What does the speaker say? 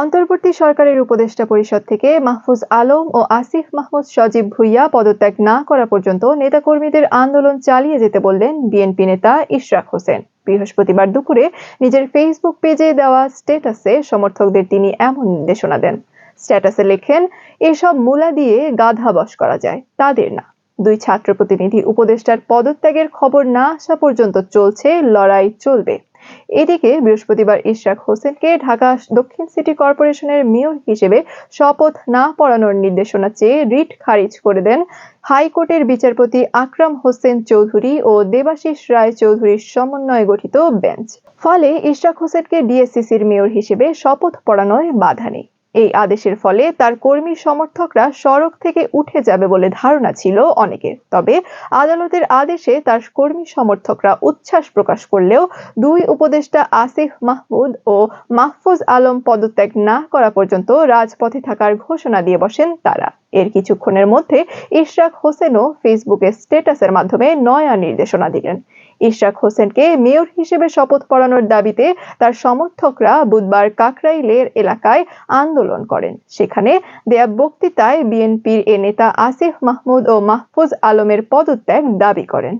অন্তর্বর্তী সরকারের উপদেষ্টা পরিষদ থেকে মাহফুজ আলম ও আসিফ মাহমুদ সজীব ভুইয়া পদত্যাগ না করা পর্যন্ত নেতাকর্মীদের আন্দোলন চালিয়ে যেতে বললেন বিএনপি নেতা ইশরাক হোসেন। বৃহস্পতিবার দুপুরে নিজের ফেসবুক পেজে দেওয়া স্ট্যাটাসে সমর্থকদের তিনি এমন নির্দেশনা দেন। স্ট্যাটাসে লেখেন, এসব মূলা দিয়ে গাধা বশ করা যায়, তাদের না। দুই ছাত্র প্রতিনিধি উপদেষ্টার পদত্যাগের খবর না আসা পর্যন্ত চলছে, লড়াই চলবে। এদিকে বৃহস্পতিবার ইশরাক হোসেনকে ঢাকা দক্ষিণ সিটি কর্পোরেশনের মেয়র হিসেবে শপথ না পড়ানোর নির্দেশনা চেয়ে রিট খারিজ করে দেন হাইকোর্টের বিচারপতি আকরাম হোসেন চৌধুরী ও দেবাশিস রায় চৌধুরীর সমন্বয়ে গঠিত বেঞ্চ। ফলে ইশরাক হোসেনকে ডিএসসিসির মেয়র হিসেবে শপথ পড়ানোয় বাধা নেই। এই আদেশের ফলে তার কর্মী সমর্থকরা সড়ক থেকে উঠে যাবে বলে ধারণা ছিল অনেকের। তবে আদালতের আদেশে তার কর্মী সমর্থকরা উচ্ছ্বাস প্রকাশ করলেও দুই উপদেষ্টা আসিফ মাহমুদ ও মাহফুজ আলম পদত্যাগ না করা পর্যন্ত রাজপথে থাকার ঘোষণা দিয়ে বসেন তারা। এর কিছুক্ষণের মধ্যে ইশরাক হোসেনও ফেসবুকে স্ট্যাটাসের মাধ্যমে নয়া নির্দেশনা দিলেন। ইশরাক হোসেনকে মেয়র হিসেবে শপথ পড়ানোর দাবিতে তার সমর্থকরা বুধবার কাকরাইলের এলাকায় আন্দোলন করেন। সেখানে দেয়া বক্তৃতায় বিএনপির এ নেতা আসিফ মাহমুদ ও মাহফুজ আলমের পদত্যাগ দাবি করেন।